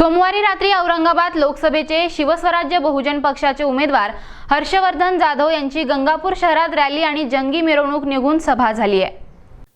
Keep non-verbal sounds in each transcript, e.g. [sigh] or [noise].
सोमवारी रात्री औरंगाबाद लोकसभेचे शिवस्वराज्य बहुजन पक्षाचे उमेदवार हर्षवर्धन जाधव यांची गंगापूर शहरात रॅली आणि जंगी मिरवणूक निघून सभा झाली आहे.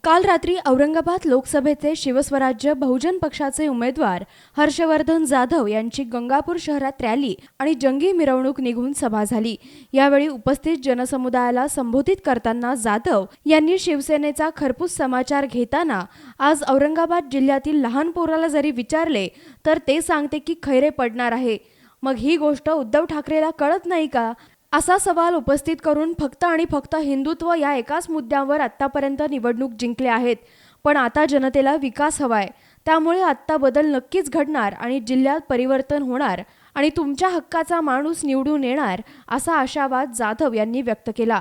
काल रात्री औरंगाबाद लोकसभेचे शिवस्वराज्य बहुजन पक्षाचे उमेदवार हर्षवर्धन जाधव यांची गंगापूर शहरात रॅली आणि जंगी मिरवणूक निघून सभा झाली. यावेळी उपस्थित जनसमुदायाला संबोधित करताना जाधव यांनी शिवसेनेचा खरपूस समाचार घेताना आज औरंगाबाद जिल्ह्यातील लहान पोराला जरी विचारले तर ते सांगते की खैरे पडणार आहे. मग ही गोष्ट उद्धव ठाकरेला कळत नाही का? असा सवाल उपस्थित करून फक्त आणि फक्त हिंदुत्व या एकाच मुद्द्यावर आत्तापर्यंत निवडणूक जिंकले आहेत. पण आता जनतेला विकास हवाय. त्यामुळे आत्ता बदल नक्कीच घडणार आणि जिल्ह्यात परिवर्तन होणार आणि तुमच्या हक्काचा माणूस निवडून येणार असा आशावाद जाधव यांनी व्यक्त केला.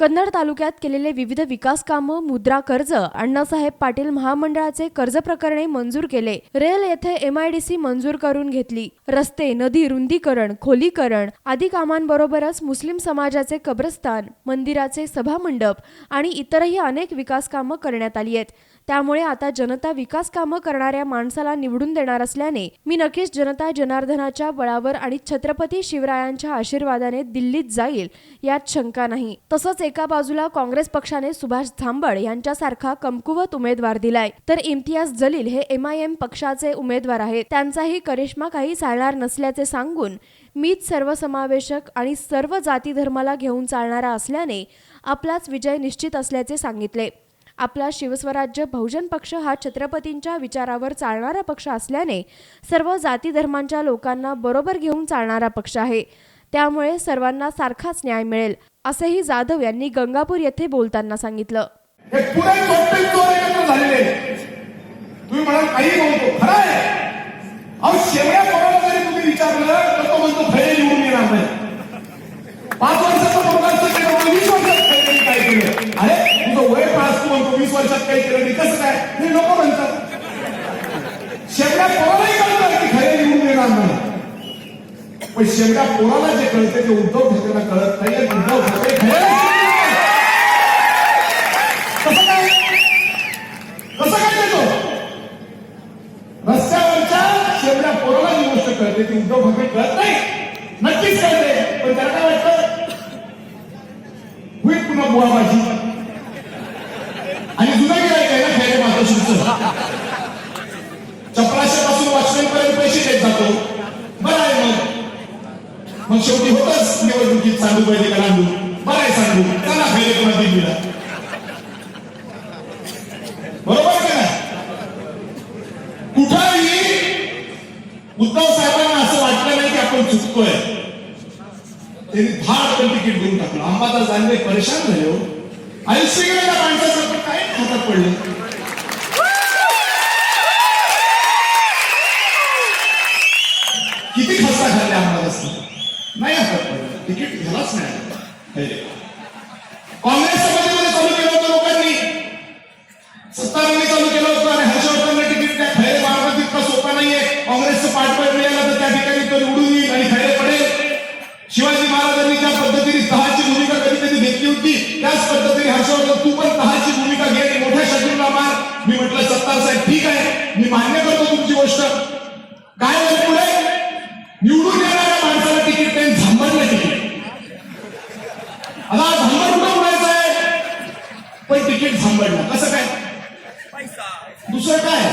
कन्नड तालुक्यात केलेले विविध विकास कामं मुद्रा कर्ज अण्णासाहेब पाटील महामंडळाचे कर्ज प्रकरणे मंजूर केले. रेल येथे एमआयडीसी मंजूर करून घेतली. रस्ते नदी रुंदीकरण खोलीकरण आदी कामांबरोबरच मुस्लिम समाजाचे कब्रस्तान मंदिराचे सभामंडप आणि इतरही अनेक विकास कामं करण्यात आली आहेत. त्यामुळे आता जनता विकास कामं करणाऱ्या माणसाला निवडून देणार असल्याने मी नक्कीच जनता जनार्दनाच्या बळावर आणि छत्रपती शिवरायांच्या आशीर्वादाने दिल्लीत जाईल यात शंका नाही. तसंच एका बाजूला काँग्रेस पक्षाने सुभाष झांबड यांच्यासारखा कमकुवत उमेदवार दिलाय. तर इम्तियाज जलील हे एम आय एम पक्षाचे उमेदवार आहेत. त्यांचाही करिश्मा काही चालणार नसल्याचे सांगून मीच सर्वसमावेशक आणि सर्व जाती धर्माला घेऊन चालणारा असल्याने आपलाच विजय निश्चित असल्याचे सांगितले. आपला शिवस्वराज्य बहुजन पक्ष हा छत्रपतींच्या विचारावर चालणारा पक्ष असल्याने सर्व जाती धर्मांच्या लोकांना बरोबर घेऊन चालणारा पक्ष आहे. त्यामुळे सर्वांना सारखाच न्याय मिळेल. असंही जाधव यांनी गंगापूर येथे बोलताना सांगितलं. हे पुरे तुम्ही म्हणाल काही बोलतो खरं आहे. अहो शेवड्या कोणाला जरी तुम्ही विचारलं तर तो म्हणतो खरे निवडून येणार नाही. पाच वर्षाचा प्रोग्रामचं असतो की वीस वर्षात काहीतरी काय केलं. अरे तुझं वय पाच तू म्हणतो वीस वर्षात काही केलं नाही. कसं काय? हे नको म्हणतात. शेवड्या कोणालाही कळतं की खरे निवडून येणार नाही. पण कोणाला पोराला जे कळते ते उद्धव ठाकरेला कळत नाही आणि उद्धव ठाकरे कसं काय? कसं काय देतो रस्त्यावरच्या शेवड्या पोराला जी गोष्ट कळते ती उद्धव ठाकरे कळत नाही. नक्कीच कळते पण त्याला काय वाटतं होईल पुन्हा माझी. आणि जुना गिरायक ना खैरे मातोश्रीचं. चपराशापासून वॉचमॅन पैसे देत जातो. मग शेवटी होतच निवडणुकीत सांडू पाहिजे का लांडू? बरं आहे सांडू चला खैरे पुन्हा दिल्लीला. बरोबर का नाही? कुठंही उद्धव साहेबांना असं वाटलं नाही की आपण चुकतोय. त्यांनी फार पण तिकीट घेऊन टाकलं. अंबादास दानवे परेशान झाले हो. आणि गेलं माणसाचं काय हातात पडलं. सत्तारांनी चालू केलं होतं आणि हर्षवर्धनला तिकीट त्या खैरे मार्ग तितका सोपा नाहीये. काँग्रेसचं पाठबळ मिळालं तर त्या ठिकाणी तो निवडून येईल आणि खैरे पडेल. शिवाजी महाराजांनी ज्या पद्धतीने तहाची भूमिका कधी कधी घेतली होती त्याच पद्धतीने हर्षवर्धन तू पण तहाची भूमिका घे मोठ्या शत्रूला मार. मी म्हटलं सत्तार साहेब ठीक आहे. मी मान्य करतो तुमची गोष्ट. काय होईल पुढे? निवडून येणाऱ्या माणसाला तिकीट त्यांनी झांबडलं तिकीट. आता झांबड कुठं उडायचं आहे? पण तिकीट थांबडलं कसं काय? दुसरं काय?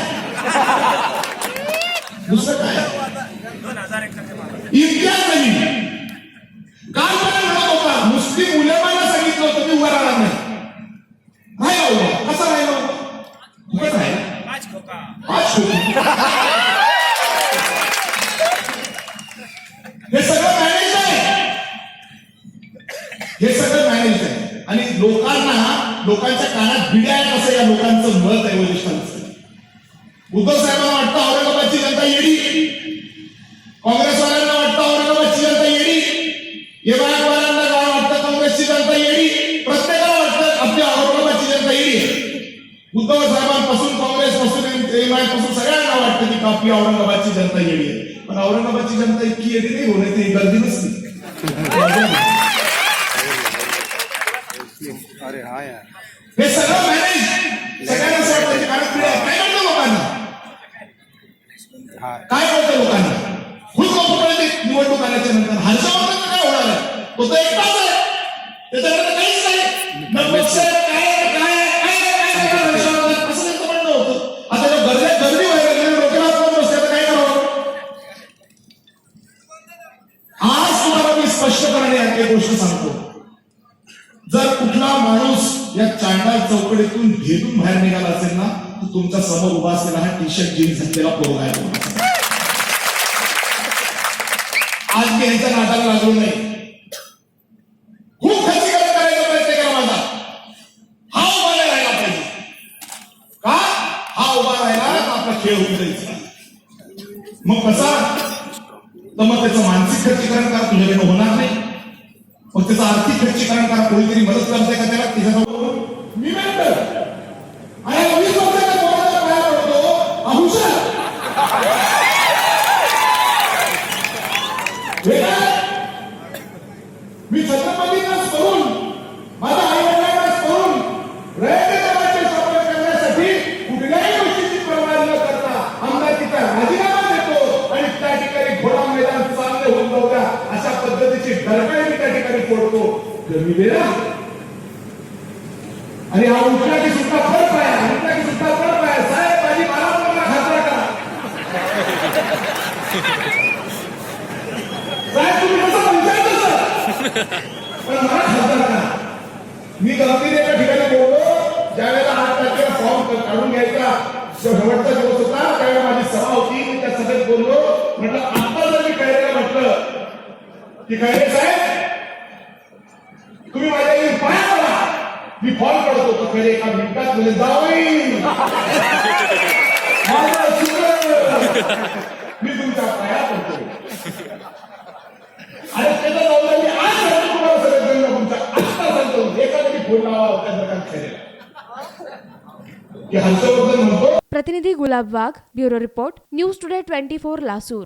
दुसरं काय? इम्तियाज नाही काल मला म्हणत होता मुस्लिम उलेमाला सांगितलं होतं मी उभा राहणार नाही. राहिला कसा राहिला? उभा राहिला. पाच होती हे सगळं मॅनेज आहे. हे सगळं मॅनेज आहे. आणि लोकांना लोकांच्या कानात भिड्या असं या लोकांचं मत आहे वरिष्ठांचं. उद्धव साहेबांना वाटतं औरंगाबादची जनता येडी. काँग्रेसवाल्यांना वाटतं औरंगाबादची जनता येडी. एमआयवाल्यांना काय वाटतं काँग्रेसची जनता येडी. प्रत्येकाला वाटतं आपल्या औरंगाबादची जनता येडी. उद्धव साहेबांपासून काँग्रेसपासून एमआयपासून सगळ्यांना वाटतं की आपली औरंगाबादची जनता येडी आहे. पण औरंगाबादची जनता इतकी येडी नाही होण्याची गर्दी नसते अरे हा यार. हे सगळं मॅनेज सगळ्यांना कारण. काय वाटतं लोकांना? काय कळतं लोकांना? फुल कॉम्प्युटर निवडणूक आल्याच्यानंतर हर्षवर्धन काय होणार आहे? तो तर एकटाच आहे. त्याच्याकडे काहीच नाही. पक्ष काय काय काय आहे, काय आहे, काय आहे, हर्षवर्धन असं त्यांचं म्हणणं होतं. आता जर गर्दी गर्दी व्हायला लागली, डोक्याला हात लावून बसले तर काय करावं? आज तुम्हाला मी स्पष्टपणे एक गोष्ट सांगतो. जर कुठला माणूस या चांडाल चौकडीतून भेदून बाहेर निघाला असेल ना तर तुमच्यासमोर उभा असलेला हा टी शर्ट जीन्स घातलेला पोरगा आहे आज मी यांच्या नाटाला लागलो नाही. खूप खर्च करायचा प्रयत्न केला माझा. हा उभा नाही राहिला पाहिजे. का? हा उभा राहिला आपला खेळ होऊन जायचा मग कसा? तर मग त्याचं मानसिक खर्चीकरण का? तुझ्याकडे होणार मग त्याचं आर्थिक खर्चीकरण का कोणीतरी मदत करते का त्याला त्याच्याजवळ मी मेंटर आणि अहुशा करून आई वडिलांना करून रयत समाजाचे संरक्षण करण्यासाठी कुठल्याही गोष्टीची पर्वा न करता आमदारकीचा राजीनामा देतो आणि त्या ठिकाणी घोडा मैदान चांगले होऊन जाऊ अशा पद्धतीची दरकाळी फोडतो आणि हा उठला की सुद्धा फरक आहे उठला की सुद्धा फरक आहे. साहेब माझी मला मला खासदार करा साहेब तुम्ही कसं म्हणताय तसं पण मला खासदार करा मी गमतीने एका ठिकाणी बोललो ज्यावेळेला आठ तारखेला फॉर्म काढून घ्यायचा शेवटचा दिवस होता त्यावेळेला माझी सभा होती मी त्या सभेत बोललो. म्हटलं आता जर मी कायद्याला म्हटलं की कायदे साहेब? मी फॉर्म काढतो तर कैरे एका मिनिटात म्हणजे शुक्र. [laughs] मी तुमच्या पाया पडतो. आणि त्याचा जाऊन मी आज सांगतो तुम्हाला सगळं जण तुमच्या. आत्ता सांगतो एका तरी फोन लावा खेळेल. हर्षवर्धन म्हणतो. प्रतिनिधी Gulab Wagh bureau report news today twenty four Lasur.